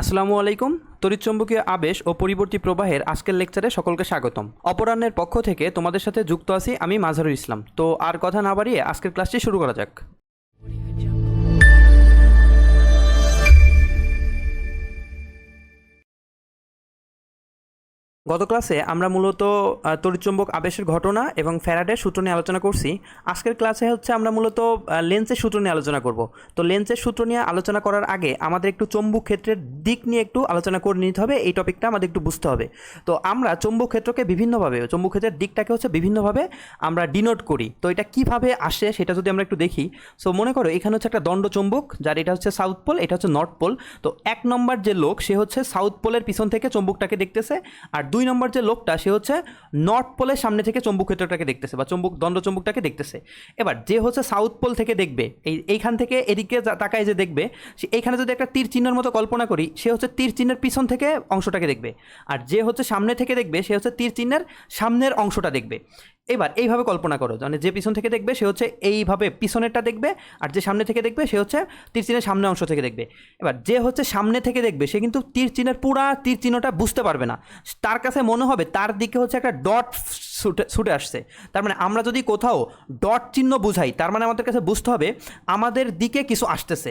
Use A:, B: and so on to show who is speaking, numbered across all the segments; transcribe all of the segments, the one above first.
A: আসসালামু আলাইকুম। তড়িৎচুম্বকীয় আবেশ ও পরিবর্তী প্রবাহের আজকের লেকচারে সকলকে স্বাগতম। অপরাহ্নের পক্ষ থেকে তোমাদের সাথে যুক্ত আছি আমি মাজহারুল ইসলাম। তো আর কথা না বাড়িয়ে আজকের ক্লাসটি শুরু করা যাক। গত ক্লাসে আমরা মূলত তড়িৎচুম্বক আবেশের ঘটনা এবং ফ্যারাডের সূত্র নিয়ে আলোচনা করছি। আজকের ক্লাসে হচ্ছে আমরা মূলত লেন্সের সূত্র নিয়ে আলোচনা করব। তো লেন্সের সূত্র নিয়ে আলোচনা করার আগে আমাদের একটু চৌম্বক ক্ষেত্রের দিক নিয়ে একটু আলোচনা করে নিতে হবে। এই টপিকটা আমাদের একটু বুঝতে হবে। তো আমরা চৌম্বক ক্ষেত্রকে বিভিন্নভাবে, চৌম্বক ক্ষেত্রের দিকটাকে হচ্ছে বিভিন্নভাবে আমরা ডিনোট করি। তো এটা কীভাবে আসে সেটা যদি আমরা একটু দেখি। সো মনে করো এখানে হচ্ছে একটা দণ্ড চৌম্বক, যার এটা হচ্ছে সাউথ পোল এটা হচ্ছে নর্থ পোল তো এক নম্বর যে লোক, সে হচ্ছে সাউথ পোলের পিছন থেকে চৌম্বকটাকে দেখতেছে। আর দুই নম্বর যে লোকটা, সে হচ্ছে নর্থ পোলের সামনে থেকে চৌম্বক ক্ষেত্রটাকে দেখতেছে বা চৌম্বক দণ্ড চৌম্বকটাকে দেখতেছে। এবার যে হচ্ছে সাউথ পোল থেকে দেখবে, এই, এইখান থেকে এদিকে তাকায় যে দেখবে, সে এইখানে যদি একটা তীর চিহ্নের মতো কল্পনা করি, সে হচ্ছে তীর চিহ্নের পিছন থেকে অংশটাকে দেখবে। আর যে হচ্ছে সামনে থেকে দেখবে, সে হচ্ছে তীর চিহ্নের সামনের অংশটা দেখবে। এবার এইভাবে কল্পনা করো মানে যে পিছন থেকে দেখবে, সে হচ্ছে এইভাবে পিছনেরটা দেখবে, আর যে সামনে থেকে দেখবে, সে হচ্ছে তীর চিহ্নের সামনের অংশ থেকে দেখবে। এবার যে হচ্ছে সামনে থেকে দেখবে, সে কিন্তু তীর চিহ্নের পুরা তীর চিহ্নটা বুঝতে পারবে না। তার কাছে মনে হবে তার দিকে হচ্ছে একটা ডট ছুটে আসছে। তার মানে আমরা যদি কোথাও ডট চিহ্ন বুঝাই, তার মানে আমাদের কাছে বুঝতে হবে আমাদের দিকে কিছু আসতেছে।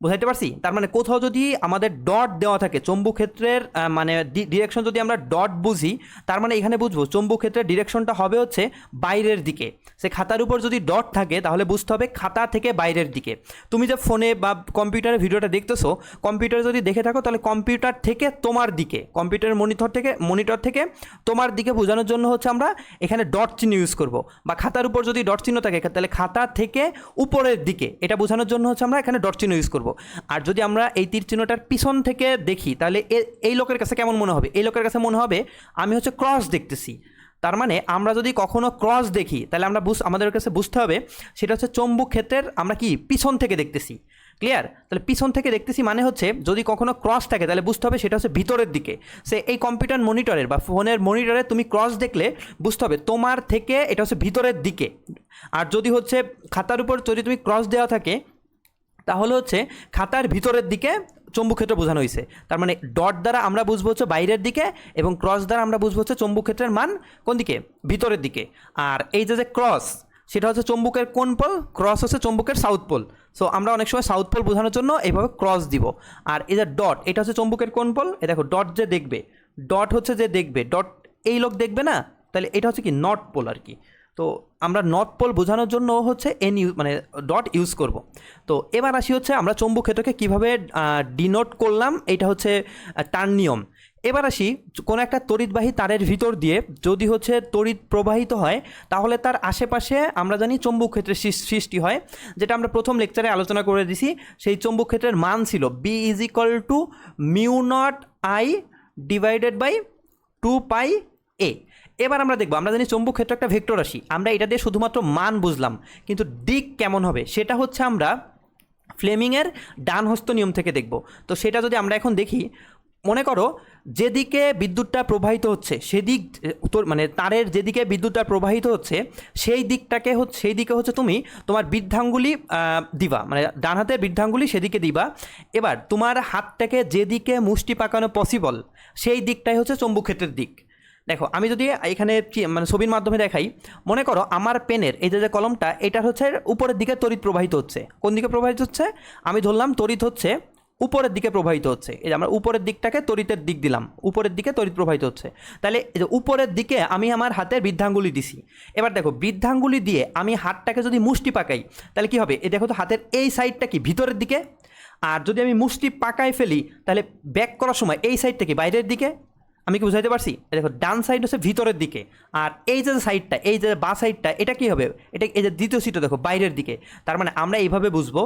A: বুঝাইতে পারছি? তার মানে কোথাও যদি আমাদের ডট দেওয়া থাকে চম্বু ক্ষেত্রের মানে ডিরেকশন যদি আমরা ডট বুঝি, তার মানে এখানে বুঝব চম্বু ক্ষেত্রের ডিরেকশনটা হবে হচ্ছে বাইরের দিকে। সে খাতার উপর যদি ডট থাকে, তাহলে বুঝতে হবে খাতা থেকে বাইরের দিকে। তুমি যে ফোনে বা কম্পিউটারে ভিডিওটা দেখতেছো, কম্পিউটারে যদি দেখে থাকো, তাহলে কম্পিউটার থেকে তোমার দিকে কম্পিউটারের মনিটর থেকে মনিটর থেকে তোমার দিকে বোঝানোর জন্য হচ্ছে আমরা এখানে ডট চিহ্ন ইউজ করব। বা খাতার উপর যদি ডট চিহ্ন থাকে, তাহলে খাতা থেকে উপরের দিকে, এটা বোঝানোর জন্য হচ্ছে আমরা এখানে ডট চিহ্ন ইউজ করব। আর যদি আমরা এই তীর চিহ্নটার পিছন থেকে দেখি, তাহলে এই লোকের কাছে কেমন মনে হবে? এই লোকের কাছে মনে হবে, আমি হচ্ছে ক্রস দেখতেছি। তার মানে আমরা যদি কখনো ক্রস দেখি, তাহলে আমরা বুঝ, আমাদের কাছে বুঝতে হবে, সেটা হচ্ছে চৌম্বক ক্ষেত্রের আমরা কি, পিছন থেকে দেখতেছি। ক্লিয়ার তাহলে পিছন থেকে দেখতেছি মানে হচ্ছে, যদি কখনো ক্রস থাকে, তাহলে বুঝতে হবে সেটা হচ্ছে ভিতরের দিকে। সে এই কম্পিউটার মনিটরের বা ফোনের মনিটরে তুমি ক্রস দেখলে, বুঝতে হবে তোমার থেকে এটা হচ্ছে ভিতরের দিকে। আর যদি হচ্ছে খাতার উপর যদি তুমি ক্রস দেওয়া থাকে তাহলে হচ্ছে খাতার ভিতরের দিকে চৌম্বক ক্ষেত্র বোঝানো হয়েছে তার মানে ডট দ্বারা আমরা বুঝব হচ্ছে বাইরের দিকে এবং ক্রস দ্বারা আমরা বুঝব হচ্ছে চৌম্বক ক্ষেত্রের মান কোন দিকে? ভিতরের দিকে। আর এই যে যে ক্রস, সেটা হচ্ছে চম্বুকের কোন পোল? ক্রস হচ্ছে চম্বুকের সাউথ পোল সো আমরা অনেক সময় সাউথ পোল বোঝানোর জন্য এইভাবে ক্রস দিব। আর এই যে ডট এটা হচ্ছে চম্বুকের কোন পোল? এ দেখো ডট যে দেখবে ডট হচ্ছে যে দেখবে ডট এই লোক দেখবে না? তাহলে এটা হচ্ছে কি নর্থ পোল আর কি। তো আমরা নর্থ পোল বোঝানোর জন্য হচ্ছে এন ইউ মানে ডট ইউজ করব। তো এবার আসি হচ্ছে আমরা চৌম্বক ক্ষেত্রকে কীভাবে ডিনোট করলাম, এটা হচ্ছে টার্ন নিয়ম। এবার আসি কোনো একটা তড়িৎবাহী তারের ভিতর দিয়ে যদি হচ্ছে তড়িৎ প্রবাহিত হয়, তাহলে তার আশেপাশে আমরা জানি চৌম্বক ক্ষেত্রের সৃষ্টি হয়, যেটা আমরা প্রথম লেকচারে আলোচনা করে দিছি। সেই চৌম্বক ক্ষেত্রের মান ছিল B is equal to mu naught I divided by two pi a এবার আমরা দেখব, আমরা জানি চৌম্বক ক্ষেত্র একটা ভেক্টর রাশি। আমরা এটা দিয়ে শুধুমাত্র মান বুঝলাম, কিন্তু দিক কেমন হবে সেটা হচ্ছে আমরা ফ্লেমিংয়ের ডান হস্ত নিয়ম থেকে দেখব। তো সেটা যদি আমরা এখন দেখি, মনে করো যেদিকে বিদ্যুৎটা প্রবাহিত হচ্ছে, সেদিক তোর মানে তারের যেদিকে বিদ্যুৎটা প্রবাহিত হচ্ছে, সেই দিকটাকে হচ্ছে, সেই দিকে হচ্ছে তুমি তোমার বৃদ্ধাঙ্গুলি দিবা। মানে ডান হাতে বৃদ্ধাঙ্গুলি, সেদিকে দিবা। এবার তোমার হাতটাকে যেদিকে মুষ্টি পাকানো পসিবল সেই দিকটাই হচ্ছে চম্বুক্ষেত্রের দিক। দেখো, আমি যদি এখানে মানে ছবির মাধ্যমে দেখাই, মনে করো আমার পেনের এই যে যে কলমটা এটা হচ্ছে উপরের দিকে তড়িৎ প্রবাহিত হচ্ছে। কোন দিকে প্রবাহিত হচ্ছে? আমি ধরলাম তড়িৎ হচ্ছে উপরের দিকে প্রবাহিত হচ্ছে। এই যে, আমরা উপরের দিকটাকে তড়িতের দিক দিলাম, উপরের দিকে তড়িৎ প্রবাহিত হচ্ছে। তাহলে এই যে, উপরের দিকে আমি আমার হাতের বৃদ্ধাঙ্গুলি দিছি। এবার দেখো, বৃদ্ধাঙ্গুলি দিয়ে আমি হাতটাকে যদি মুষ্টি পাকাই, তাহলে কি হবে? এই দেখো তো, হাতের এই সাইডটা কি, ভিতরের দিকে? আর যদি আমি মুষ্টি পাকাই ফেলি, তাহলে ব্যাক করার সময় এই সাইডটা কি, বাইরের দিকে? আমি কি বুঝাইতে পারছি? দেখো, ডান সাইড হচ্ছে ভিতরের দিকে, আর এই যে সাইডটা এই যে বা সাইডটা এটা কি হবে? এটা এই যে দ্বিতীয় সিটটা দেখো, বাইরের দিকে। তার মানে আমরা এইভাবে বুঝব,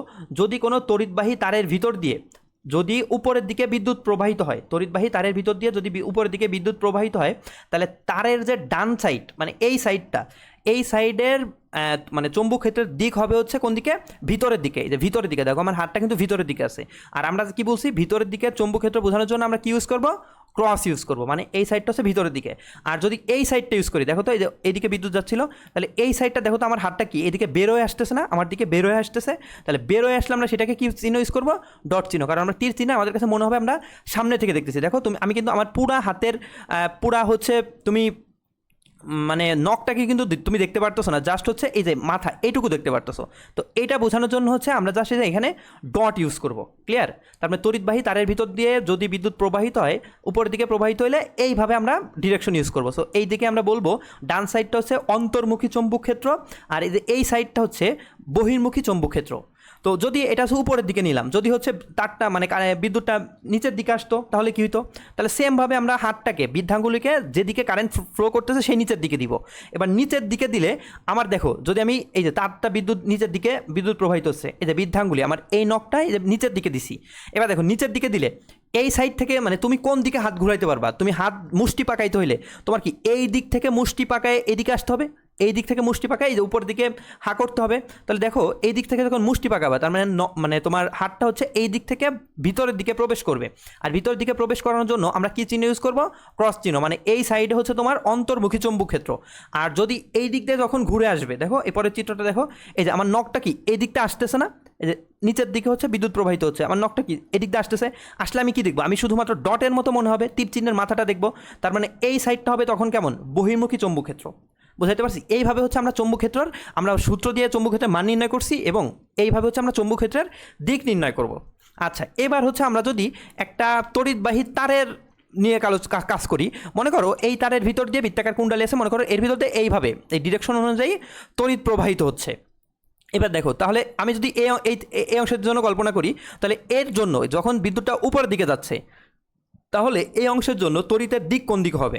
A: যদি কোনো তড়িৎবাহী তারের ভিতর দিয়ে, যদি উপরের দিকে বিদ্যুৎ প্রবাহিত হয়, তড়িৎবাহী তারের ভিতর দিয়ে যদি উপরের দিকে বিদ্যুৎ প্রবাহিত হয়, তাহলে তারের যে ডান সাইড মানে এই সাইডটা এই সাইডের মানে চৌম্বক ক্ষেত্রের দিক হবে হচ্ছে কোন দিকে? ভিতরের দিকে। যে ভিতরের দিকে, দেখো, আমার হাতটা কিন্তু ভিতরের দিকে আছে। আর আমরা কি বলছি? ভিতরের দিকে চৌম্বক ক্ষেত্র বোঝানোর জন্য আমরা কি ইউজ করব? ক্রস ইউজ করব। মানে এই সাইডটা হচ্ছে ভিতরের দিকে। আর যদি এই সাইডটা ইউজ করি, দেখো তো এই এইদিকে বিদ্যুৎ যাচ্ছিল, তাহলে এই সাইডটা দেখো তো আমার হাতটা কি? এদিকে বেরোয় আসতেছে না, আমার দিকে বেরোয় আসতেছে। তাহলে বেরোয় আসলে আমরা সেটাকে কি চিহ্ন ইউজ করব? ডট চিহ্ন। কারণ আমরা তীর চিহ্ন আমাদের কাছে মনে হবে আমরা সামনে থেকে দেখতেছি। দেখো তুমি, আমি কিন্তু আমার পুরা হাতের পুরা হচ্ছে তুমি মানে নখটাকে কিন্তু তুমি দেখতে পারতেছো না জাস্ট হচ্ছে এই যে মাথা, এইটুকু দেখতে পারতেছো। তো এটা বোঝানোর জন্য হচ্ছে আমরা জাস্ট এই যে এখানে ডট ইউজ করব ক্লিয়ার তারপরে তড়িৎবাহী তারের ভিতর দিয়ে যদি বিদ্যুৎ প্রবাহিত হয়, উপরের দিকে প্রবাহিত হলে এইভাবে আমরা ডিরেকশন ইউজ করব। সো এই দিকে আমরা বলব, ডান সাইডটা হচ্ছে অন্তর্মুখী চৌম্বক ক্ষেত্র, আর এই যে এই সাইডটা হচ্ছে বহির্মুখী চৌম্বক ক্ষেত্র। তো যদি এটা হচ্ছে উপরের দিকে নিলাম, যদি হচ্ছে তারটা মানে বিদ্যুৎটা নিচের দিকে আসতো, তাহলে কী হতো তাহলে সেমভাবে আমরা হাতটাকে, বৃদ্ধাঙ্গুলিকে যেদিকে কারেন্ট ফ্লো করতেছে সেই নিচের দিকে দিব। এবার নিচের দিকে দিলে আমার দেখো, যদি আমি এই যে তারটা বিদ্যুৎ নিচের দিকে বিদ্যুৎ প্রবাহিত হচ্ছে, এই যে বৃদ্ধাঙ্গুলি, আমার এই নখটা এই যে নিচের দিকে দিছি। এবার দেখো, নিচের দিকে দিলে এই সাইড থেকে মানে তুমি কোন দিকে হাত ঘুরাইতে পারবা? তুমি হাত মুষ্টি পাকাইতে হইলে, তোমার কি এই দিক থেকে মুষ্টি পাকায় এদিকে আসতে হবে? এই দিক থেকে মুষ্টি পাকায়, এই যে উপর দিকে হা করতে হবে। তাহলে দেখো, এই দিক থেকে যখন মুষ্টি পাকাবা, তার মানে মানে তোমার হাতটা হচ্ছে এই দিক থেকে ভিতরের দিকে প্রবেশ করবে। আর ভিতরের দিকে প্রবেশ করানোর জন্য আমরা কী চিহ্ন ইউজ করব? ক্রস চিহ্ন মানে এই সাইডে হচ্ছে তোমার অন্তর্মুখী চুম্বক ক্ষেত্র। আর যদি এই দিক দিয়ে যখন ঘুরে আসবে, দেখো এরপরের চিত্রটা দেখো, এই যে আমার নখটা কি, এই দিকটা আসতেছে না? এই যে নিচের দিকে হচ্ছে বিদ্যুৎ প্রবাহিত হচ্ছে, আমার নখটা কি এদিক দিয়ে আসতেছে? আসলে আমি কি দেখব? আমি শুধুমাত্র ডটের মতো মনে হবে, তীর চিহ্নের মাথাটা দেখব। তার মানে এই সাইডটা হবে তখন কেমন? বহির্মুখী চৌম্বক ক্ষেত্র। বুঝাইতে পারছি? এইভাবে হচ্ছে আমরা চৌম্বক ক্ষেত্রের আমরা সূত্র দিয়ে চৌম্বক ক্ষেত্রের মান নির্ণয় করছি এবং এইভাবে হচ্ছে আমরা চৌম্বক ক্ষেত্রের দিক নির্ণয় করব। আচ্ছা এবার হচ্ছে আমরা যদি একটা তড়িৎবাহী তারের নিয়ে কাজ করি, মনে করো এই তারের ভিতর দিয়ে বৃত্তাকার কুণ্ডালি আছে, মনে করো এর ভিতর দিয়ে এইভাবে, এই ডিরেকশন অনুযায়ী তড়িৎ প্রবাহিত হচ্ছে। এবার দেখো, তাহলে আমি যদি এই এই অংশের জন্য কল্পনা করি, তাহলে এর জন্য যখন বিদ্যুৎটা উপরের দিকে যাচ্ছে, তাহলে এই অংশের জন্য তড়িতের দিক কোন দিক হবে?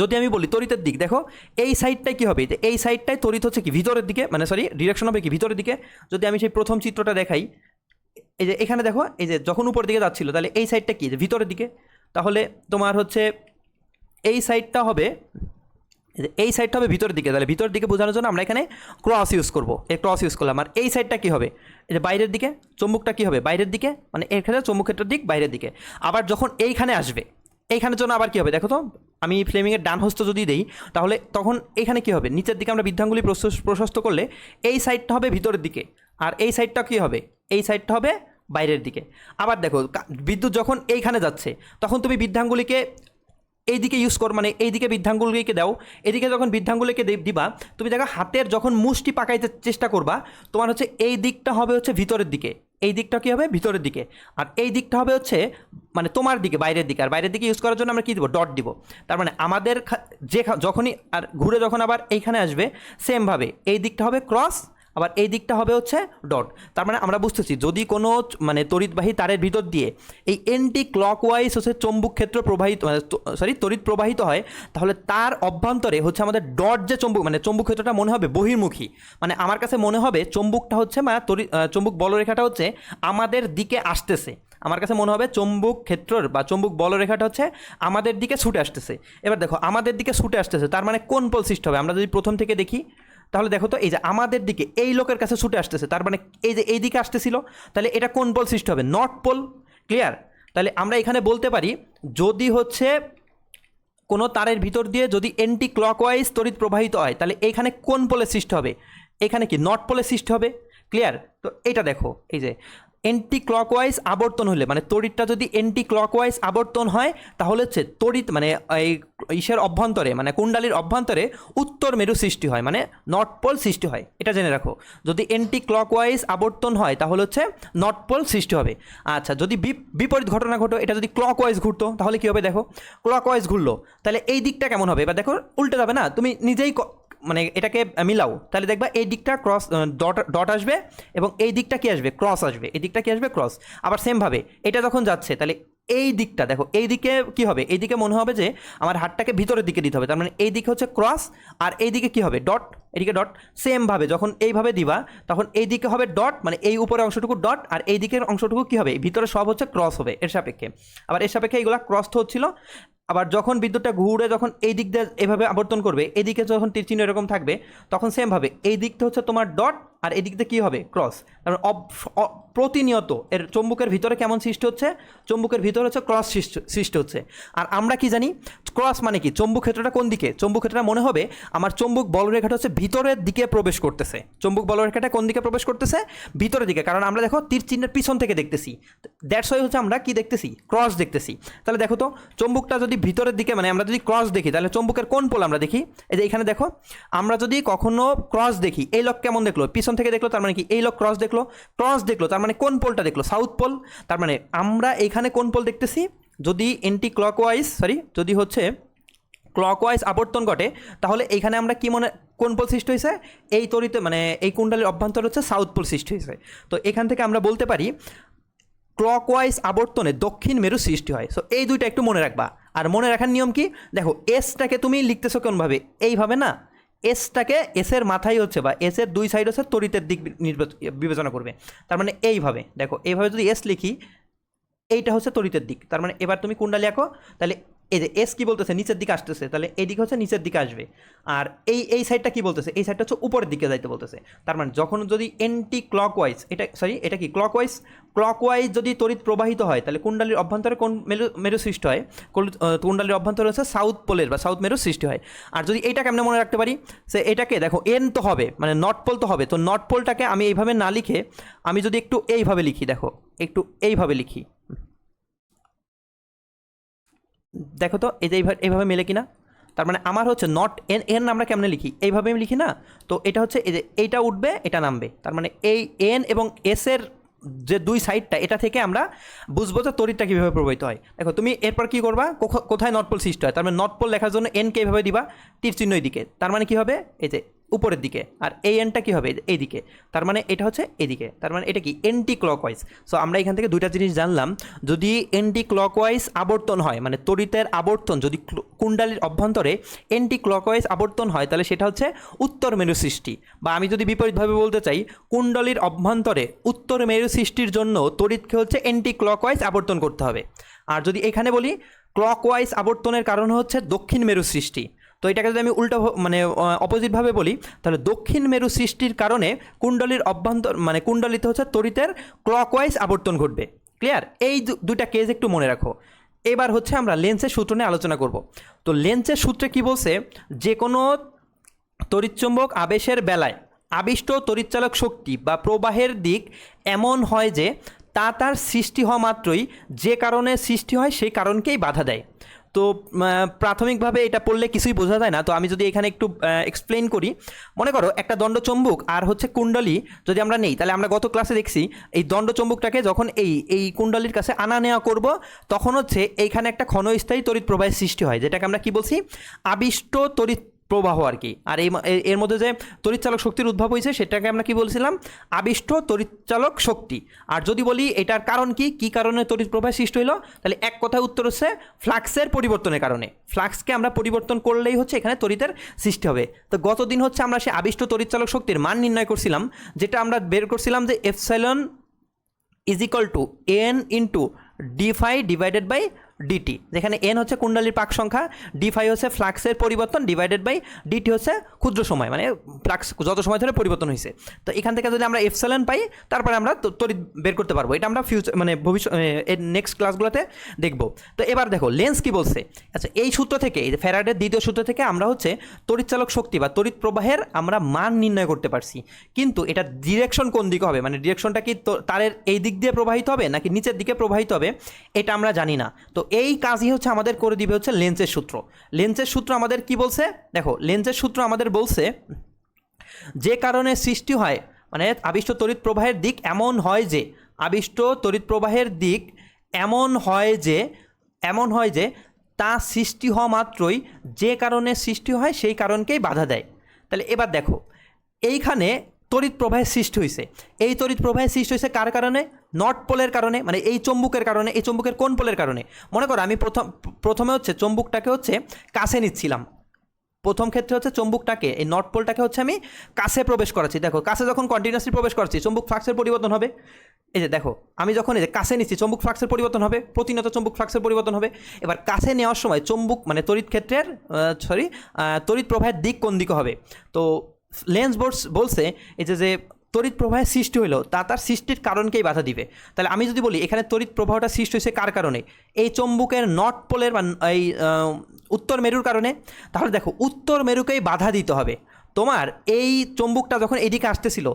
A: যদি আমি বলি তড়িতের দিক, দেখো, এই সাইডটায় কী হবে? এই সাইডটায় তড়িৎ হচ্ছে কি? ভিতরের দিকে মানে সরি ডিরেকশন হবে কি? ভিতরের দিকে। যদি আমি সেই প্রথম চিত্রটা দেখাই, এই যে এখানে দেখো, এই যে যখন উপর দিকে যাচ্ছিল, তাহলে এই সাইডটা কি? যে ভিতরের দিকে। তাহলে তোমার হচ্ছে এই সাইডটা হবে, এই সাইডটা হবে ভিতরের দিকে। তাহলে ভিতরের দিকে বোঝানোর জন্য আমরা এখানে ক্রস ইউজ করব। এই ক্রস ইউজ করলাম। আর এই সাইডটা কী হবে? এই যে বাইরের দিকে, চুম্বকটা কী হবে? বাইরের দিকে মানে এখানে চুম্বক দিক বাইরের দিকে। আবার যখন এইখানে আসবে, এইখানের জন্য আবার কী হবে? দেখো তো আমি ফ্লেমিংয়ের ডান হস্ত যদি দেই, তাহলে তখন এখানে কী হবে? নিচের দিকে আমরা বৃদ্ধাঙ্গুলি প্রশস্ত- করলে এই সাইডটা হবে ভিতরের দিকে। আর এই সাইডটা কী হবে? এই সাইডটা হবে বাইরের দিকে। আবার দেখো বিদ্যুৎ যখন এইখানে যাচ্ছে, তখন তুমি বৃদ্ধাঙ্গুলিকে এই দিকে ইউজ কর মানে এই দিকে বৃদ্ধাঙ্গুলিকে দাও। এদিকে যখন বৃদ্ধাঙ্গুলিকে দিবা, তুমি দেখো হাতের যখন মুষ্টি পাকাইতে চেষ্টা করবা, তোমার হচ্ছে এই দিকটা হবে হচ্ছে ভিতরের দিকে। এই দিকটা কী হবে? ভিতরের দিকে। আর এই দিকটা হবে হচ্ছে মানে তোমার দিকে, বাইরের দিকে। আর বাইরের দিকে ইউজ করার জন্য আমরা কী দিব? ডট দিব। তার মানে আমাদের যে যখনই, আর ঘুরে যখন আবার এইখানে আসবে সেমভাবে এই দিকটা হবে ক্রস আবার এই দিকটা হবে হচ্ছে ডট তার মানে আমরা বুঝতেছি যদি কোনো মানে তড়িৎবাহী তারের ভিতর দিয়ে এই এন্টি ক্লকওয়াইজ হচ্ছে চৌম্বক ক্ষেত্র প্রবাহিত মানে সরি তড়িৎ প্রবাহিত হয় তাহলে তার অভ্যন্তরে হচ্ছে আমাদের ডট যে চৌম্বক মানে চৌম্বক ক্ষেত্রটা মনে হবে বহির্মুখী। মানে আমার কাছে মনে হবে চৌম্বকটা হচ্ছে মানে আহ, চৌম্বক বলরেখাটা হচ্ছে আমাদের দিকে আসতেছে। আমার কাছে মনে হবে চৌম্বক ক্ষেত্রর বা চৌম্বক বলরেখাটা হচ্ছে আমাদের দিকে ছুটে আসতেছে। এবার দেখো আমাদের দিকে ছুটে আসতেছে তার মানে কোন পোল সৃষ্টি হবে? আমরা যদি প্রথম থেকে দেখি তাহলে দেখো তো, এই যে আমাদের দিকে এই লোকের কাছে ছুটে আসতেছে, তার মানে এই যে এই দিকে আসতেছিল, তাহলে এটা কোন পোল সৃষ্টি হবে? North pole, clear? তাহলে আমরা এখানে বলতে পারি, যদি হচ্ছে কোনো তারের ভিতর দিয়ে যদি এন্টি ক্লকওয়াইজ তড়িৎ প্রবাহিত হয়, তাহলে এইখানে কোন পোলের সৃষ্টি হবে? এখানে কি নট পোলের সৃষ্টি হবে? ক্লিয়ার? তো এটা দেখো, এই যে এন্টি ক্লকওয়াইজ আবর্তন হলে মানে তড়িৎটা যদি এন্টি ক্লকওয়াইজ আবর্তন হয়, তাহলে হচ্ছে তড়িৎ মানে এই ইসের অভ্যন্তরে মানে কুণ্ডালির অভ্যন্তরে উত্তর মেরু সৃষ্টি হয় মানে নর্থ পোল সৃষ্টি হয়। এটা জেনে রাখো। যদি এন্টি ক্লকওয়াইজ আবর্তন হয়, তাহলে হচ্ছে নর্থ পোল সৃষ্টি হবে। আচ্ছা যদি বিপ- বিপরীত ঘটনা ঘটো, এটা যদি ক্লকওয়াইজ ঘুরতো, তাহলে কী হবে দেখো? ক্লকওয়াইজ ঘুরলো। তাহলে এই দিকটা কেমন হবে? এবার দেখো, উল্টে যাবে না? তুমি নিজেই মানে এটাকে মিলাও। তাহলে দেখবা এই দিকটা ক্রস ডট ডট আসবে এবং এই দিকটা কি আসবে? ক্রস আসবে। এই দিকটা কি আসবে? ক্রস আবার সেমভাবে এটা যখন যাচ্ছে, তাহলে এই দিকটা দেখো, এই দিকে কি হবে? এই দিকে মনে হবে যে আমার হাতটাকে ভিতরের দিকে দিতে হবে। তার মানে এই দিকে হচ্ছে ক্রস আর এই দিকে কি হবে? ডট এদিকে ডট সেমভাবে যখন এইভাবে দিবা, তখন এই দিকে হবে ডট মানে এই উপরে অংশটুকু ডট আর এই দিকের অংশটুকু কি হবে? ভিতরে সব হচ্ছে ক্রস হবে, এর সাপেক্ষে। আবার এর সাপেক্ষে এইগুলা ক্রস হচ্ছিল। আবার যখন বিদ্যুৎটা ঘুরে যখন এই দিক দিয়ে এভাবে আবর্তন করবে, এদিকে যখন তীর চিহ্ন এরকম থাকবে, তখন সেমভাবে এই দিকটা হচ্ছে তোমার ডট আর এদিক দিয়ে কী হবে? ক্রস অ- প্রতিনিয়ত এর চম্বুকের ভিতরে কেমন সৃষ্টি হচ্ছে? চম্বুকের ভিতরে হচ্ছে ক্রস সৃষ্টি সৃষ্টি হচ্ছে। আর আমরা কি জানি? ক্রস মানে কি? চম্বুক ক্ষেত্রটা কোন দিকে? চম্বুক ক্ষেত্রটা মনে হবে আমার চম্বুক বলরেখাটা হচ্ছে ভিতরের দিকে প্রবেশ করতেছে। চম্বুক বলরেখাটা কোন দিকে প্রবেশ করতেছে? ভিতরের দিকে। কারণ আমরা দেখো তীর চিহ্নের পিছন থেকে দেখতেছি। দ্যাটস ওয়াই হচ্ছে আমরা কি দেখতেছি? ক্রস দেখতেছি। তাহলে দেখো তো, চম্বুকটা যদি ভিতরের দিকে মানে আমরা যদি ক্রস দেখি, তাহলে চম্বুকের কোন পোল আমরা দেখি? এই যে এখানে দেখো, আমরা যদি কখনো ক্রস দেখি, এই লোক কেমন দেখল? পিছন থেকে দেখল, তার মানে কি? এই লোক ক্রস দেখল ক্রস দেখল, তার মানে কোন পোলটা দেখল? সাউথ পোল তার মানে আমরা এখানে কোন পোল দেখতেছি? যদি এন্টি ক্লকওয়াইজ সরি যদি হচ্ছে ক্লকওয়াইজ আবর্তন ঘটে, তাহলে এইখানে আমরা কি মনে, কোন পোল সৃষ্টি হয়েছে? এই তরিতে মানে এই কুণ্ডলের অভ্যন্তর হচ্ছে সাউথ পোল সৃষ্টি হয়েছে। তো এখান থেকে আমরা বলতে পারি ক্লকওয়াইজ আবর্তনে দক্ষিণ মেরু সৃষ্টি হয়। সো এই দুইটা একটু মনে রাখবা। আর মনে রাখার নিয়ম কি? দেখো এসটাকে তুমি লিখতেছো কোনভাবে? এইভাবে না? এসটাকে এসের মাথায় হচ্ছে বা এসের দুই সাইড হচ্ছে তরিতের দিক বিবেচনা করবে। তার মানে এইভাবে, দেখো, এইভাবে যদি এস লিখি, এইটা হচ্ছে তরিতের দিক। তার মানে এবার তুমি কুণ্ডালি আঁকো তাহলে এই যে এস কি বলতেছে, নিচের দিকে আসতেছে, তাহলে এই দিকে হচ্ছে নিচের দিকে আসবে। আর এই এই সাইডটা কি বলতেছে? এই সাইডটা হচ্ছে উপরের দিকে যাইতে বলতেছে। তার মানে যখন যদি এন্টি ক্লকওয়াইজ এটা সরি এটা কি ক্লকওয়াইজ ক্লকওয়াইজ যদি তড়িৎ প্রবাহিত হয়, তাহলে কুণ্ডালির অভ্যন্তরে কোন মেরু মেরু সৃষ্টি হয়? কুণ্ডালির অভ্যন্তরে হচ্ছে সাউথ পোলের বা সাউথ মেরু সৃষ্টি হয়। আর যদি এইটা কেমনে মনে রাখতে পারি? সে এটাকে, দেখো এন তো হবে মানে নট পোল তো হবে। তো নট পোলটাকে আমি এইভাবে না লিখে, আমি যদি একটু এইভাবে লিখি, দেখো, একটু এইভাবে লিখি। দেখো তো, এই যে এইভাবে মেলে কিনা? তার মানে আমার হচ্ছে নট এন এন আমরা কেমনে লিখি? এইভাবে আমি লিখি না? তো এটা হচ্ছে, এই যে এইটা উঠবে, এটা নামবে। তার মানে এই এন এবং এস এর যে দুই সাইডটা এটা থেকে আমরা বুঝব যে তড়িৎটা কীভাবে প্রবাহিত হয়। দেখো, তুমি এরপর কী করবা? কোথায় নটপোল সৃষ্টি হয়? তার মানে নটপোল লেখার জন্য এনকে এইভাবে দিবা? তীর চিহ্ন দিকে তার মানে কী হবে? এই যে উপরের দিকে। আর এই এনটা কী হবে? এই দিকে তার মানে এটা হচ্ছে এদিকে তার মানে এটা কি? এন্টি ক্লকওয়াইজ সো আমরা এখান থেকে দুইটা জিনিস জানলাম। যদি এন্টি ক্লকওয়াইজ আবর্তন হয় মানে তড়িতের আবর্তন, যদি কুণ্ডালির অভ্যন্তরে এন্টি ক্লকওয়াইজ আবর্তন হয়, তাহলে সেটা হচ্ছে উত্তর মেরু সৃষ্টি। বা আমি যদি বিপরীতভাবে বলতে চাই, কুণ্ডলীর অভ্যন্তরে উত্তর মেরু সৃষ্টির জন্য তড়িৎকে হচ্ছে এন্টি ক্লকওয়াইজ আবর্তন করতে হবে। আর যদি এখানে বলি ক্লকওয়াইজ আবর্তনের কারণ হচ্ছে দক্ষিণ মেরু সৃষ্টি। তো এটাকে যদি আমি উল্টো মানে অপোজিটভাবে বলি, তাহলে দক্ষিণ মেরু সৃষ্টির কারণে কুণ্ডলীর অভ্যন্তর মানে কুণ্ডলিতে হচ্ছে তরিতের ক্লকওয়াইজ আবর্তন ঘটবে। ক্লিয়ার এই দু- দুইটা কেস একটু মনে রাখো। এবার হচ্ছে আমরা লেন্সের সূত্র নিয়ে আলোচনা করব। তো লেন্সের সূত্রে কি বলছে? যে কোনো তড়িৎচুম্বক আবেশের বেলায় আবিষ্ট তড়িৎচালক শক্তি বা প্রবাহের দিক এমন হয় যে, তা তার সৃষ্টি হওয়া মাত্রই যে কারণে সৃষ্টি হয় সেই কারণকেই বাধা দেয়। তো প্রাথমিকভাবে এটা পড়লে কিছুই বোঝা যায় না। তো আমি যদি এখানে একটু এক্সপ্লেন করি। মনে করো, একটা দণ্ডচম্বুক আর হচ্ছে কুণ্ডলী যদি আমরা নেই, তাহলে আমরা গত ক্লাসে দেখছি, এই দণ্ডচম্বুকটাকে যখন এই এই কুণ্ডলীর কাছে আনা নেওয়া করব, তখন হচ্ছে এইখানে একটা ক্ষণস্থায়ী তড়িৎ প্রবাহের সৃষ্টি হয়, যেটাকে আমরা কি বলছি? আবিষ্ট তড়িৎ প্রবাহ আর কি। আর এই এর মধ্যে যে তড়িৎচালক শক্তির উদ্ভব হয়েছে, সেটাকে আমরা কি বলছিলাম? আবিষ্ট তড়িৎচালক শক্তি। আর যদি বলি এটার কারণ কি কি কারণে তড়িৎ প্রবাহ সৃষ্টি হলো তাহলে এক কথায় উত্তর হচ্ছে ফ্লাক্সের পরিবর্তনের কারণে। ফ্লাক্সকে আমরা পরিবর্তন করলেই হচ্ছে এখানে তড়িতের সৃষ্টি হবে। তো গতদিন হচ্ছে আমরা সে আবিষ্ট তড়িৎচালক শক্তির মান নির্ণয় করছিলাম, যেটা আমরা বের করছিলাম যে epsilon is equal to N into D phi divided by DT যেখানে এন হচ্ছে কুণ্ডলীর পাক সংখ্যা ডি ফাই হচ্ছে ফ্লাক্সের পরিবর্তন ডিভাইডেড বাই ডিটি হচ্ছে ক্ষুদ্র সময় মানে ফ্লাক্স যত সময় ধরে পরিবর্তন হয়েছে। তো এখান থেকে যদি আমরা এফসেলেন পাই, তারপরে আমরা তড়িৎ বের করতে পারব। এটা আমরা ফিউচার মানে ভবিষ্যৎ নেক্সট ক্লাসগুলোতে দেখব। তো এবার দেখো লেন্স কি বলছে? আচ্ছা এই সূত্র থেকে, এই ফ্যারাডের দ্বিতীয় সূত্র থেকে আমরা হচ্ছে তড়িৎচালক শক্তি বা তড়িৎ প্রবাহের আমরা মান নির্ণয় করতে পারছি। কিন্তু এটা ডিরেকশন কোন দিকে হবে? মানে ডিরেকশনটা কি তারের এই দিক দিয়ে প্রবাহিত হবে, নাকি নিচের দিকে প্রবাহিত হবে? এটা আমরা জানি না। তো এই কাজই হচ্ছে আমাদের করে দিবে হচ্ছে লেন্সের সূত্র। লেন্সের সূত্র আমাদের কি বলছে? দেখো, লেন্সের সূত্র আমাদের বলছে, যে কারণে সৃষ্টি হয় মানে আবিষ্ট তড়িৎ প্রবাহের দিক এমন হয় যে, আবিষ্ট তড়িৎ প্রবাহের দিক এমন হয় যে, এমন হয় যে, তা সৃষ্টি হওয়া মাত্রই যে কারণে সৃষ্টি হয় সেই কারণকেই বাধা দেয়। তাহলে এবার দেখো, এইখানে তড়িৎ প্রবাহের সৃষ্টি হয়েছে এই তড়িৎ প্রবাহের সৃষ্টি হয়েছে কার কারণে? নট পোলের কারণে মানে এই চম্বুকের কারণে, এই চম্বুকের কোন পোলের কারণে? মনে করো, আমি প্রথম, প্রথমে হচ্ছে চম্বুকটাকে হচ্ছে কাছে নিচ্ছিলাম। প্রথম ক্ষেত্রে হচ্ছে চম্বুকটাকে, এই নর্থ পোলটাকে হচ্ছে আমি কাছে প্রবেশ করাচ্ছি। দেখো, কাছে যখন কন্টিনিউসলি প্রবেশ করাচ্ছি চম্বুক ফ্লাক্সের পরিবর্তন হবে। এই যে দেখো, আমি যখন এই যে কাছে নিচ্ছি, চম্বুক ফ্লাক্সের পরিবর্তন হবে, প্রতিনিয়ত চম্বুক ফ্লাক্সের পরিবর্তন হবে। এবার কাছে নেওয়ার সময় চম্বুক মানে তড়িৎ ক্ষেত্রের সরি তড়িৎ প্রবাহের দিক কোন দিকে হবে? তো লেন্স বোর্ডস বলছে, এই যে যে তড়িৎ প্রবাহের সৃষ্টি হলো তা তার সৃষ্টির কারণকেই বাধা দিবে। তাহলে আমি যদি বলি, এখানে তড়িৎ প্রবাহটা সৃষ্টি হয়েছে কার কারণে? এই চম্বুকের নর্থ পোলের বা এই উত্তর মেরুর কারণে। তাহলে দেখো, উত্তর মেরুকেই বাধা দিতে হবে। তোমার এই চম্বুকটা যখন এদিকে আসতেছিল,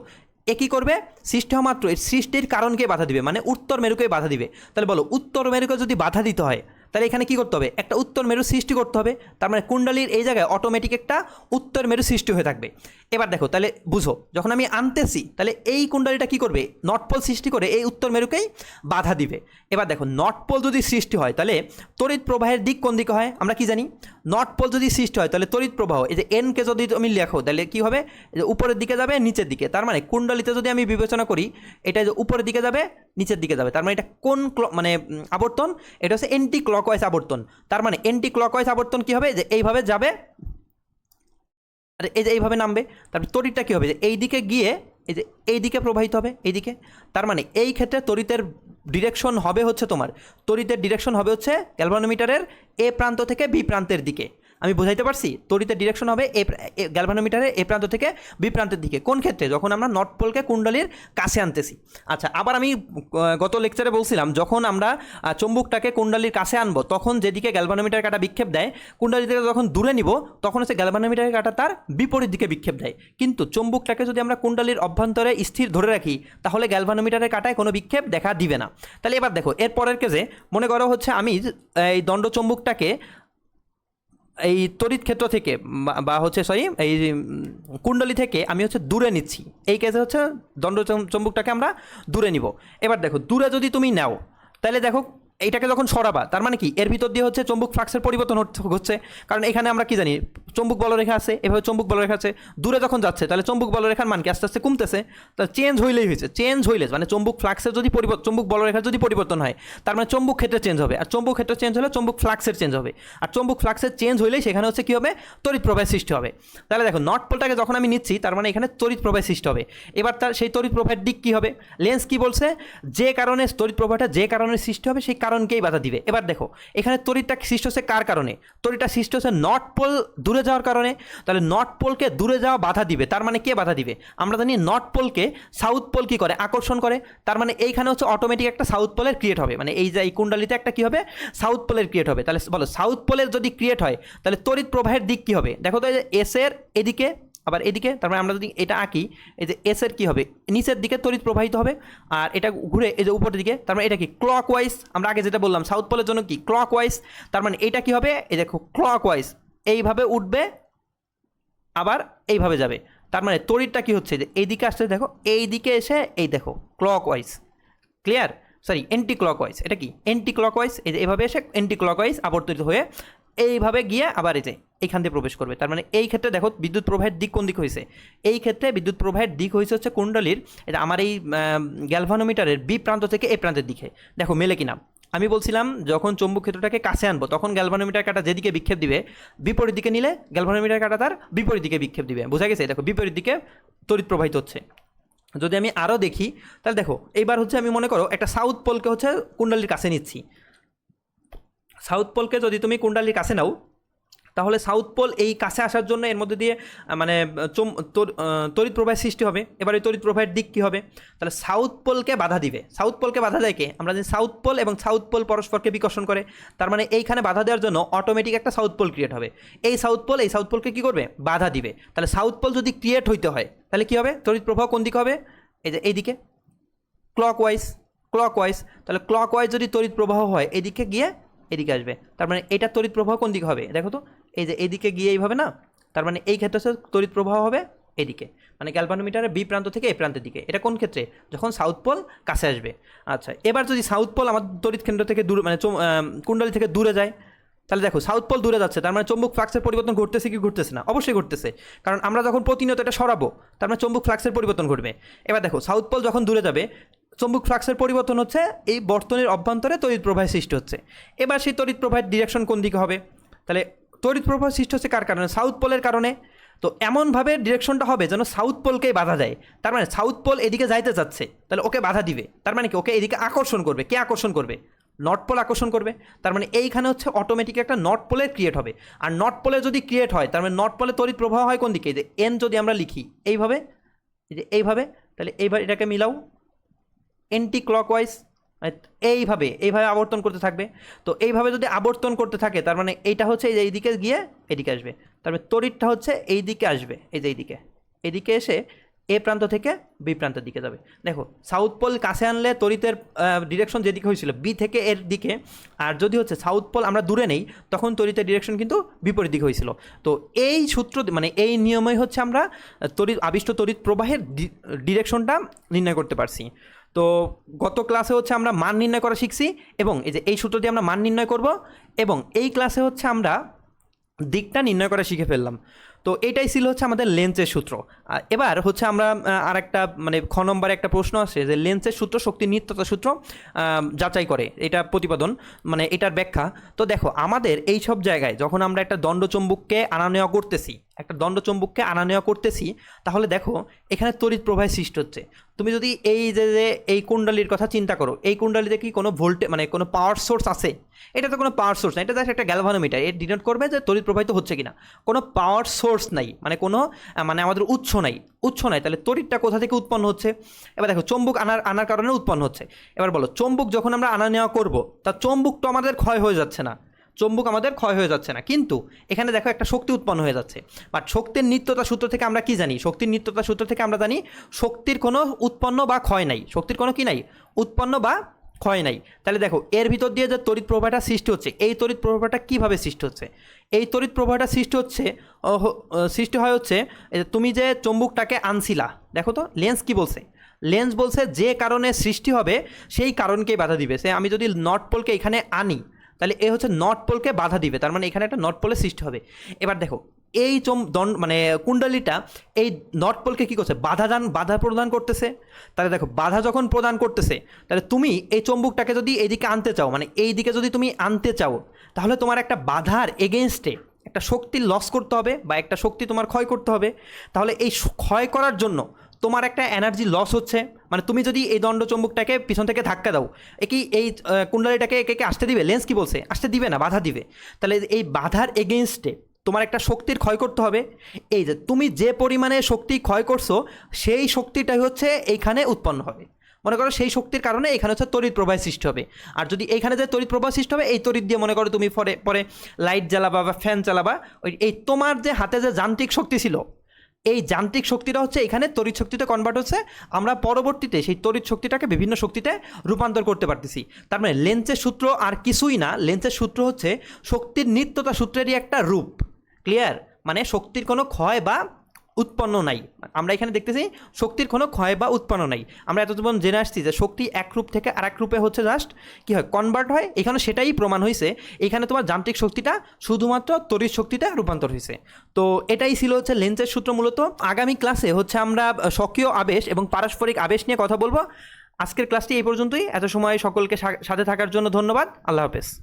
A: এ কী করবে? সৃষ্টি হওয়া মাত্র সৃষ্টির কারণকে বাধা দিবে মানে উত্তর মেরুকে বাধা দিবে। তাহলে বলো, উত্তর মেরুকে যদি বাধা দিতে হয়, তাহলে এখানে কি করতে হবে? একটা উত্তর মেরু সৃষ্টি করতে হবে। তার মানে কুণ্ডলীর এই জায়গায় অটোমেটিক একটা উত্তর মেরু সৃষ্টি হয়ে থাকবে। এবার দেখো, তাহলে বুঝো, যখন আমি আনতেছি, তাহলে এই কুণ্ডলীটা কি করবে? নর্থ পোল সৃষ্টি করে এই উত্তর মেরুকেই বাধা দিবে। এবার দেখো নর্থ পোল যদি সৃষ্টি হয়, তাহলে তড়িৎ প্রবাহের দিক কোন দিকে হয়? আমরা কি জানি? নর্থ পোল যদি সৃষ্টি হয়, তাহলে তড়িৎ প্রবাহ, এই যে এনকে যদি তুমি লেখো, তাহলে কি হবে? উপরের দিকে যাবে, নিচের দিকে। তার মানে কুণ্ডলিতে যদি আমি বিবেচনা করি, এটা যে উপরের দিকে যাবে, নিচের দিকে যাবে। তার মানে এটা কোন মানে আবর্তন? এটা হচ্ছে এন্টি ক্লকওয়াইজ আবর্তন। তার মানে এন্টি ক্লকওয়াইজ আবর্তন কি হবে? যে এইভাবে যাবে আর এই যে এইভাবে নামবে, তারপর তড়িৎটা কী হবে? যে এই দিকে গিয়ে, এই যে এই দিকে প্রবাহিত হবে এই দিকে তার মানে এই ক্ষেত্রে তড়িতের ডিরেকশন হবে হচ্ছে তোমার। তড়িতের ডিরেকশন হবে হচ্ছে ক্যালভানোমিটারের এ প্রান্ত থেকে বি প্রান্তের দিকে। আমি বোঝাইতে পারছি? তড়িতের ডিরেকশন হবে এ গ্যালভানোমিটারের এ প্রান্ত থেকে বি প্রান্তের দিকে। কোন ক্ষেত্রে? যখন আমরা নর্থ পোলকে কুণ্ডলীর কাছে আনতেছি। আচ্ছা আবার আমি গত লেকচারে বলছিলাম, যখন আমরা চুম্বকটাকে কুণ্ডলীর কাছে আনব, তখন যেদিকে গ্যালভানোমিটার কাটা বিক্ষেপ দেয়, কুণ্ডলী থেকে যখন দূরে নিব, তখন হচ্ছে গ্যালভানোমিটারের কাটা তার বিপরীত দিকে বিক্ষেপ দেয়। কিন্তু চুম্বকটাকে যদি আমরা কুণ্ডলীর অভ্যন্তরে স্থির ধরে রাখি, তাহলে গ্যালভানোমিটারের কাটায় কোনো বিক্ষেপ দেখা দিবে না। তাহলে এবার দেখো, এর পরের কেজে মনে করো হচ্ছে আমি, এই দণ্ড চুম্বকটাকে এই তড়িৎ ক্ষেত্র থেকে, বা- হচ্ছে সরি এই কুণ্ডলি থেকে আমি হচ্ছে দূরে নিচ্ছি। এই কেসে হচ্ছে দণ্ড চম- চম্বুকটাকে আমরা দূরে নিব। এবার দেখো, দূরে যদি তুমি নাও, তাহলে দেখো, এইটাকে যখন সরাবা, তার মানে কি? এর ভিতর দিয়ে হচ্ছে চম্বুক ফ্লাক্সের পরিবর্তন হচ্ছে। কারণ এখানে আমরা কি জানি? চম্বুক বলরেখা আছে, এভাবে চম্বুক বলরেখা আছে। দূরে যখন যাচ্ছে, তাহলে চম্বুক বলরেখার মান কি? আস্তে আস্তে কমতেছে। তা চেঞ্জ হইলেই হয়েছে চেঞ্জ হইলে মানে চম্বুক ফ্লাক্সের যদি পরিবর্তন চম্বুক বলরেখার যদি পরিবর্তন হয়, তার মানে চম্বুক ক্ষেত্রে চেঞ্জ হবে। আর চম্বুক ক্ষেত্রে চেঞ্জ হলে চম্বুক ফ্লাক্সের চেঞ্জ হবে। আর চম্বুক ফ্লাক্সের চেঞ্জ হইলেই সেখানে হচ্ছে কী হবে? তড়িৎ প্রবাহের সৃষ্টি হবে। তাহলে দেখো নট পোলটাকে যখন আমি নিচ্ছি, তার মানে এখানে তড়িৎ প্রবাহের সৃষ্টি হবে। এবার তার সেই তড়িৎ প্রবাহের দিক কী হবে? লেন্স কি বলছে? যে কারণে তড়িৎ প্রবাহটা যে কারণে সৃষ্টি হবে, সেই কারণকেই বাধা দিবে। এবার দেখো, এখানে তড়িৎটা সৃষ্টি হচ্ছে কার কারণে? তড়িৎটা সৃষ্টি হচ্ছে নট পোল দূরে যাওয়ার কারণে তাহলে নট পোলকে দূরে যাওয়া বাধা দিবে। তার মানে কে বাধা দিবে? আমরা জানি নট পোলকে সাউথ পোল কি করে? আকর্ষণ করে। তার মানে এইখানে হচ্ছে অটোমেটিক একটা সাউথ পোলের ক্রিয়েট হবে। মানে এই যে এই কুণ্ডলিতে একটা কি হবে? সাউথ পোলের ক্রিয়েট হবে। তাহলে বলো সাউথ পোলের যদি ক্রিয়েট হয়, তাহলে তড়িৎ প্রবাহের দিক কি হবে? দেখো তো এই যে এস এর এদিকে, আবার এদিকে, তার মানে আমরা যদি এটা আঁকি, এই যে এসের কী হবে? নিচের দিকে তড়িৎ প্রবাহিত হবে। আর এটা ঘুরে এই যে উপরের দিকে, তার মানে এটা কি? ক্লক ওয়াইজ আমরা আগে যেটা বললাম সাউথ পোলের জন্য কি? ক্লক ওয়াইজ তার মানে এটা কি হবে? এই দেখো ক্লক ওয়াইজ এইভাবে উঠবে, আবার এইভাবে যাবে। তার মানে তড়িৎটা কি হচ্ছে? যে এইদিকে আসছে, দেখো এই দিকে এসে, এই দেখো clockwise clear sorry anticlockwise এটা কি? এন্টি ক্লক ওয়াইজ এই যে এভাবে এসে এন্টি ক্লক ওয়াইজ আবর্তিত হয়ে এইভাবে গিয়ে আবার এই যে এইখান দিয়ে প্রবেশ করবে। তার মানে এই ক্ষেত্রে দেখো, বিদ্যুৎ প্রবাহের দিক কোন দিক হয়েছে? এই ক্ষেত্রে বিদ্যুৎ প্রবাহের দিক হয়েছে হচ্ছে কুণ্ডলীর, এটা আমার এই গ্যালভানোমিটারের বি প্রান্ত থেকে এ প্রান্তের দিকে। দেখো, মেলে কিনা। আমি বলছিলাম, যখন চৌম্বক ক্ষেত্রটাকে কাছে আনব, তখন গ্যালভানোমিটার কাটা যেদিকে বিক্ষেপ দিবে, বিপরীত দিকে নিলে গ্যালভানোমিটার কাটা তার বিপরীত দিকে বিক্ষেপ দিবে। বোঝা গেছে? দেখো, বিপরীত দিকে তড়িৎ প্রবাহিত হচ্ছে। যদি আমি আরও দেখি, তাহলে দেখো, এইবার হচ্ছে আমি মনে করো, একটা সাউথ পোলকে হচ্ছে কুণ্ডালির কাছে নিচ্ছি। সাউথ পোলকে যদি তুমি কুণ্ডালির কাছে নাও তাহলে সাউথ পোল এই কাছে আসার জন্য এর মধ্যে দিয়ে মানে তড়িৎ প্রবাহের সৃষ্টি হবে। এবার এই তড়িৎ প্রবাহের দিক কী হবে? তাহলে সাউথ পোলকে বাধা দিবে। সাউথ পোলকে বাধা দেয় কে? আমরা জানি সাউথ পোল এবং সাউথ পোল পরস্পরকে বিকর্ষণ করে। তার মানে এইখানে বাধা দেওয়ার জন্য অটোমেটিক একটা সাউথ পোল ক্রিয়েট হবে। এই সাউথ পোল এই সাউথ পোলকে কী করবে? বাধা দিবে। তাহলে সাউথ পোল যদি ক্রিয়েট হইতে হয়, তাহলে কী হবে? তড়িৎ প্রবাহ কোন দিকে হবে? এই যে এইদিকে। ক্লক ওয়াইজ ক্লক ওয়াইজ তাহলে ক্লক ওয়াইজ যদি তড়িৎ প্রবাহ হয়, এদিকে গিয়ে এদিকে আসবে। তার মানে এটা তড়িৎ প্রবাহ কোন দিকে হবে? দেখো তো এই যে এদিকে গিয়ে এইভাবে না, তার মানে এই ক্ষেত্রে তড়িৎ প্রবাহ হবে এদিকে। মানে গ্যালভানোমিটারের বি প্রান্ত থেকে এ প্রান্তের দিকে। এটা কোন ক্ষেত্রে? যখন সাউথ পোল কাছে আসবে। আচ্ছা এবার যদি সাউথ পোল আমার তড়িৎ কেন্দ্র থেকে দূরে মানে কুণ্ডলী থেকে দূরে যায়, তাহলে দেখো সাউথ পোল দূরে যাচ্ছে। তার মানে চম্বুক ফ্লাক্সের পরিবর্তন ঘটতেছে কি ঘটতেছে না? অবশ্যই ঘটতেছে। কারণ আমরা যখন প্রতিনিয়ত এটা সরাবো, তার মানে চম্বুক ফ্লাক্সের পরিবর্তন ঘটবে। এবার দেখো সাউথ পোল যখন দূরে যাবে, চম্বুক ফ্লাক্সের পরিবর্তন হচ্ছে এই বর্তনের অভ্যন্তরে তড়িৎ প্রবাহের সৃষ্টি হচ্ছে। এবার সেই তড়িৎ প্রবাহের ডিরেকশন কোন দিকে হবে? তাহলে তড়িৎ প্রবাহ সৃষ্টি হচ্ছে কার কারণে? সাউথ পোলের কারণে। তো এমনভাবে ডিরেকশনটা হবে যেন সাউথ পোলকেই বাধা দেয়। তার মানে সাউথ পোল এদিকে যাইতে চাচ্ছে, তাহলে ওকে বাধা দিবে। তার মানে কি? ওকে এদিকে আকর্ষণ করবে। কে আকর্ষণ করবে? নর্থ পোল আকর্ষণ করবে। তার মানে এইখানে হচ্ছে অটোমেটিক একটা নর্থ পোলের ক্রিয়েট হবে। আর নর্থ পোলে যদি ক্রিয়েট হয়, তার মানে নর্থ পোলে তড়িৎ প্রবাহ হয় কোন দিকে? যে এন যদি আমরা লিখি, এইভাবে, এই যে এইভাবে, তাহলে তাহলে এইবার এটাকে মিলাও। এন্টি ক্লকওয়াইজ এইভাবে এইভাবে আবর্তন করতে থাকবে। তো এইভাবে যদি আবর্তন করতে থাকে, তার মানে এইটা হচ্ছে এই যে এইদিকে গিয়ে এদিকে আসবে। তারপরে তড়িৎটা হচ্ছে এই দিকে আসবে, এই যে এইদিকে। এদিকে এসে এ প্রান্ত থেকে বি প্রান্তের দিকে যাবে। দেখো সাউথ পোল কাছে আনলে তড়িতের ডিরেকশন যেদিকে হয়েছিল বি থেকে এর দিকে। আর যদি হচ্ছে সাউথ পোল আমরা দূরে নেই, তখন তড়িতের ডিরেকশন কিন্তু বিপরীত দিকে হয়েছিল। তো এই সূত্র মানে এই নিয়মেই হচ্ছে আমরা তড়িৎ, আবিষ্ট তড়িৎ প্রবাহের ডিরেকশনটা নির্ণয় করতে পারছি। তো গত ক্লাসে হচ্ছে আমরা মান নির্ণয় করা শিখছি এবং এই যে এই সূত্র দিয়ে আমরা মান নির্ণয় করব এবং এই ক্লাসে হচ্ছে আমরা দিকটা নির্ণয় করা শিখে ফেললাম। তো এটাই ছিল হচ্ছে আমাদের লেন্সের সূত্র। এবার হচ্ছে আমরা আর একটা মানে খ নম্বরে একটা প্রশ্ন আসে যে লেন্সের সূত্র শক্তি নিত্যতা সূত্র যাচাই করে, এটা প্রতিপাদন মানে এটার ব্যাখ্যা। তো দেখো, আমাদের এই সব জায়গায় যখন আমরা একটা দণ্ডচম্বুককে আনা নেওয়া করতেছি, একটা দণ্ডচম্বুককে আনা নেওয়া করতেছি, তাহলে দেখো, এখানে তড়িৎ প্রবাহের সৃষ্টি হচ্ছে। তুমি যদি এই যে যে এই কুণ্ডলীর কথা চিন্তা করো, এই কুণ্ডলীতে কি কোনো ভোল্টে মানে কোনো পাওয়ার সোর্স আছে? এটা তো কোনো পাওয়ার সোর্স না, এটা জাস্ট একটা গ্যালভানোমিটার এর ডিনোট করবে যে তড়িৎ প্রবাহিত হচ্ছে কিনা। কোনো পাওয়ার সোর্স নাই মানে কোনো মানে আমাদের উৎস নাই উৎস নাই, তাহলে তড়িৎটা কোথা থেকে উৎপন্ন হচ্ছে? এবার দেখো, চম্বুক আনার আনার কারণে উৎপন্ন হচ্ছে। এবার বলো, চম্বুক যখন আমরা আনা নেওয়া করব, তা চম্বুক তো আমাদের ক্ষয় হয়ে যাচ্ছে না। চম্বুক আমাদের ক্ষয় হয়ে যাচ্ছে না, কিন্তু এখানে দেখো একটা শক্তি উৎপন্ন হয়ে যাচ্ছে। বাট শক্তির নিত্যতা সূত্র থেকে আমরা কি জানি? শক্তির নিত্যতা সূত্র থেকে আমরা জানি, শক্তির কোনো উৎপন্ন বা ক্ষয় নাই। শক্তির কোনো কি নাই? উৎপন্ন বা ক্ষয় নাই। তাহলে দেখো, এর ভিতর দিয়ে যে তড়িৎ প্রবাহটা সৃষ্টি হচ্ছে, এই তড়িৎ প্রবাহটা কীভাবে সৃষ্টি হচ্ছে? এই তড়িৎ প্রবাহটা সৃষ্টি হচ্ছে সৃষ্টি হয় হচ্ছে তুমি যে চম্বুকটাকে আনছিলা, দেখো তো, লেন্স কি বলছে? লেন্স বলছে যে কারণে সৃষ্টি হবে, সেই কারণকেই বাধা দিবে। সে আমি যদি নট পোলকে এখানে আনি, তাহলে এ হচ্ছে নট পোলকে বাধা দিবে, তার মানে এখানে একটা নট পোলের সৃষ্টি হবে। এবার দেখো এই চম দণ্ড মানে কুণ্ডলিটা এই নট পোলকে কী করছে? বাধা দান, বাধা প্রদান করতেছে। তাহলে দেখো, বাধা যখন প্রদান করতেছে, তাহলে তুমি এই চম্বুকটাকে যদি এইদিকে আনতে চাও মানে এই দিকে যদি তুমি আনতে চাও, তাহলে তোমার একটা বাধার এগেনস্টে একটা শক্তি লস করতে হবে বা একটা শক্তি তোমার ক্ষয় করতে হবে। তাহলে এই ক্ষয় করার জন্য তোমার একটা এনার্জি লস হচ্ছে। মানে তুমি যদি এই দণ্ড চম্বুকটাকে পিছন থেকে ধাক্কা দাও, এ কি এই কুণ্ডলীটাকে একে আসতে দিবে? লেন্স কি বলছে? আসতে দিবে না, বাধা দিবে। তাহলে এই বাধার এগেনস্টে তোমার একটা শক্তির ক্ষয় করতে হবে। এই যে তুমি যে পরিমাণে শক্তি ক্ষয় করছ, সেই শক্তিটাই হচ্ছে এইখানে উৎপন্ন হবে। মনে করো সেই শক্তির কারণে এখানে হচ্ছে তড়িৎ প্রবাহ সৃষ্টি হবে। আর যদি এইখানে যে তড়িৎ প্রবাহ সৃষ্টি হবে, এই তড়িৎ দিয়ে মনে করো তুমি পরে পরে লাইট জ্বালাবা বা ফ্যান চালাবা ওই এই তোমার যে হাতে যে যান্ত্রিক শক্তি ছিল, এই যান্ত্রিক শক্তিটা হচ্ছে এখানে তড়িৎ শক্তিতে কনভার্ট হচ্ছে। আমরা পরবর্তীতে সেই তড়িৎ শক্তিটাকে বিভিন্ন শক্তিতে রূপান্তর করতে পারতেছি। তার মানে লেন্সের সূত্র আর কিছুই না, লেন্সের সূত্র হচ্ছে শক্তির নিত্যতা সূত্রেরই একটা রূপ। ক্লিয়ার মানে শক্তির কোনো ক্ষয় বা উৎপন্ন নাই। আমরা এখানে দেখতেছি শক্তির কোনো ক্ষয় বা উৎপন্ন নাই। আমরা এতক্ষণ জেনে আসছি যে শক্তি এক রূপ থেকে আর এক রূপে হচ্ছে জাস্ট কী হয়? কনভার্ট হয়। এখানে সেটাই প্রমাণ হয়েছে এখানে তোমার যান্ত্রিক শক্তিটা শুধুমাত্র তড়িৎ শক্তিতে রূপান্তর হয়েছে তো এটাই ছিল হচ্ছে লেন্সের সূত্র মূলত। আগামী ক্লাসে হচ্ছে আমরা স্বকীয় আবেশ এবং পারস্পরিক আবেশ নিয়ে কথা বলব। আজকের ক্লাসটি এই পর্যন্তই। এত সময় সকলকে সাথে থাকার জন্য ধন্যবাদ। আল্লাহ হাফেজ।